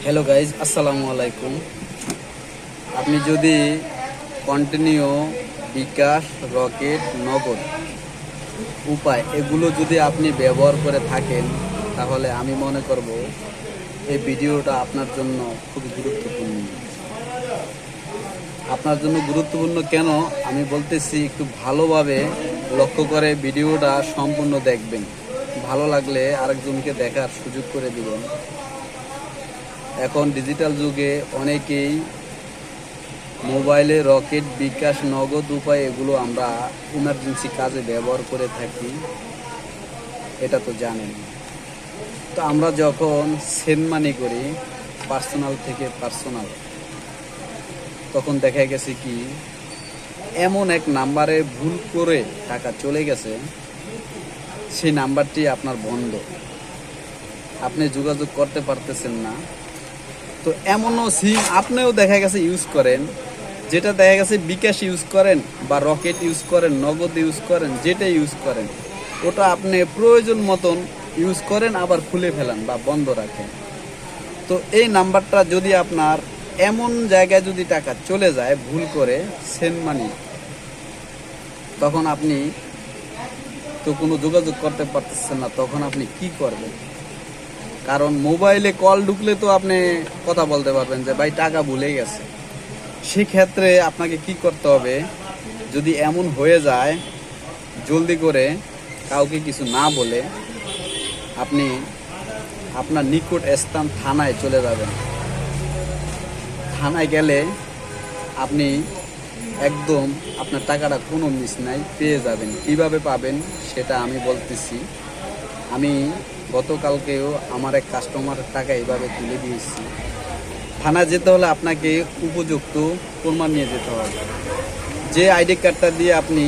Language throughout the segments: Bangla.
হ্যালো গাইজ আসসালামু আলাইকুম আপনি যদি কন্টিনিউ বিকাশ রকেট নগদ উপায় এগুলো যদি আপনি ব্যবহার করে থাকেন, তাহলে আমি মনে করব এই ভিডিওটা আপনার জন্য খুব গুরুত্বপূর্ণ। আপনার জন্য গুরুত্বপূর্ণ কেন? আমি বলতেছি, একটু ভালোভাবে লক্ষ্য করে ভিডিওটা সম্পূর্ণ দেখবেন। ভালো লাগলে আরেকজনকে দেখার সুযোগ করে দিবেন। এখন ডিজিটাল যুগে অনেকেই মোবাইলে রকেট বিকাশ, নগদ উপায় এগুলো আমরা ইমার্জেন্সি কাজে ব্যবহার করে থাকি। এটা তো জানেন। তো আমরা যখন সেন্ড মানি করি পার্সোনাল থেকে পার্সোনাল তখন দেখা গেছে কি, এমন এক নাম্বারে ভুল করে টাকা চলে গেছে, সেই নাম্বারটি আপনার বন্ধ। আপনি যোগাযোগ করতে পারতেছেন না। তো এমনও সিম আপনিও দেখা গেছে ইউজ করেন, যেটা দেখা গেছে বিকাশ ইউজ করেন বা রকেট ইউজ করেন, নগদ ইউজ করেন, যেটা ইউজ করেন, ওটা আপনি প্রয়োজন মতন ইউজ করেন, আবার খুলে ফেলান বা বন্ধ রাখেন। তো এই নাম্বারটা যদি আপনার এমন জায়গায় যদি টাকা চলে যায় ভুল করে সেন মানি তখন আপনি তো কোনো যোগাযোগ করতে পারতেছেন না, তখন আপনি কি করবেন? কারণ মোবাইলে কল ঢুকলে তো আপনি কথা বলতে পারবেন যে, ভাই, টাকা ভুলে গেছে। সেক্ষেত্রে আপনাকে কি করতে হবে, যদি এমন হয়ে যায়, জলদি করে কাউকে কিছু না বলে আপনি আপনার নিকট স্থান থানায় চলে যাবেন। থানায় গেলে আপনি একদম আপনার টাকাটা কোনো মিস নাই, পেয়ে যাবেন। কীভাবে পাবেন সেটা আমি বলতেছি। আমি গতকালকেও আমার এক কাস্টমার টাকা এইভাবে তুলে দিয়েছি। থানা যেতে হলে আপনাকে উপযুক্ত প্রমাণ নিয়ে যেতে হবে। যে আইডি কার্ডটা দিয়ে আপনি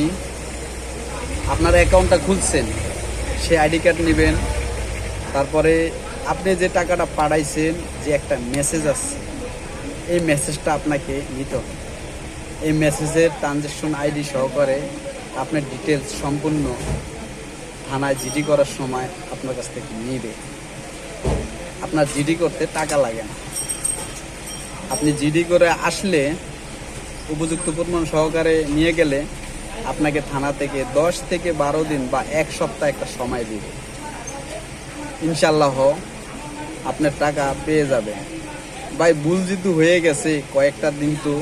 আপনার অ্যাকাউন্টটা খুলছেন, সেই আইডি কার্ড নেবেন। তারপরে আপনি যে টাকাটা পাঠাইছেন, যে একটা মেসেজ আসছে, এই মেসেজটা আপনাকে নিতে হবে। এই মেসেজের ট্রানজ্যাকশন আইডি সহকারে আপনার ডিটেলস সম্পূর্ণ থানায় জিডি করার সময় আপনার কাছ থেকে নিবে। আপনার জিডি করতে টাকা লাগে না। আপনি জিডি করে আসলে উপযুক্ত প্রমাণ সহকারে নিয়ে গেলে আপনাকে থানা থেকে দশ থেকে বারো দিন বা এক সপ্তাহ একটা সময় দিবে। ইনশাল্লাহ আপনার টাকা পেয়ে যাবে। ভাই, ভুল যেহেতু হয়ে গেছে, কয়েকটা দিন তো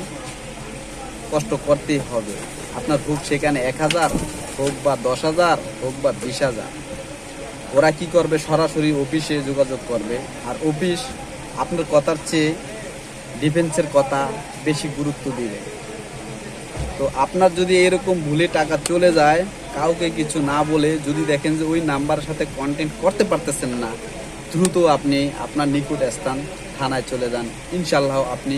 কষ্ট করতেই হবে। আপনার হোক সেখানে এক হাজার হোক বা দশ হাজার, হোক বা বিশ হাজার। ওরা কি করবে? সরাসরি অফিসে যোগাযোগ করবে। আর অফিস আপনার কথার চেয়ে ডিফেন্সের কথা বেশি গুরুত্ব দিবে। তো আপনার যদি এরকম ভুলে টাকা চলে যায়, কাউকে কিছু না বলে যদি দেখেন যে ওই নাম্বারের সাথে কন্টেন্ট করতে পারতেছেন না, দ্রুত আপনি আপনার নিকট স্থান থানায় চলে যান। ইনশাল্লাহ আপনি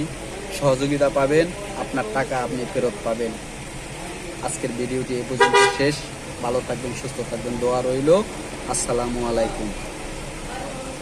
সহযোগিতা পাবেন, আপনার টাকা আপনি ফেরত পাবেন। আজকের ভিডিওটি এ পর্যন্ত শেষ। ভালো থাকবেন সুস্থ থাকবেন দোয়া রইল। আসসালামু আলাইকুম।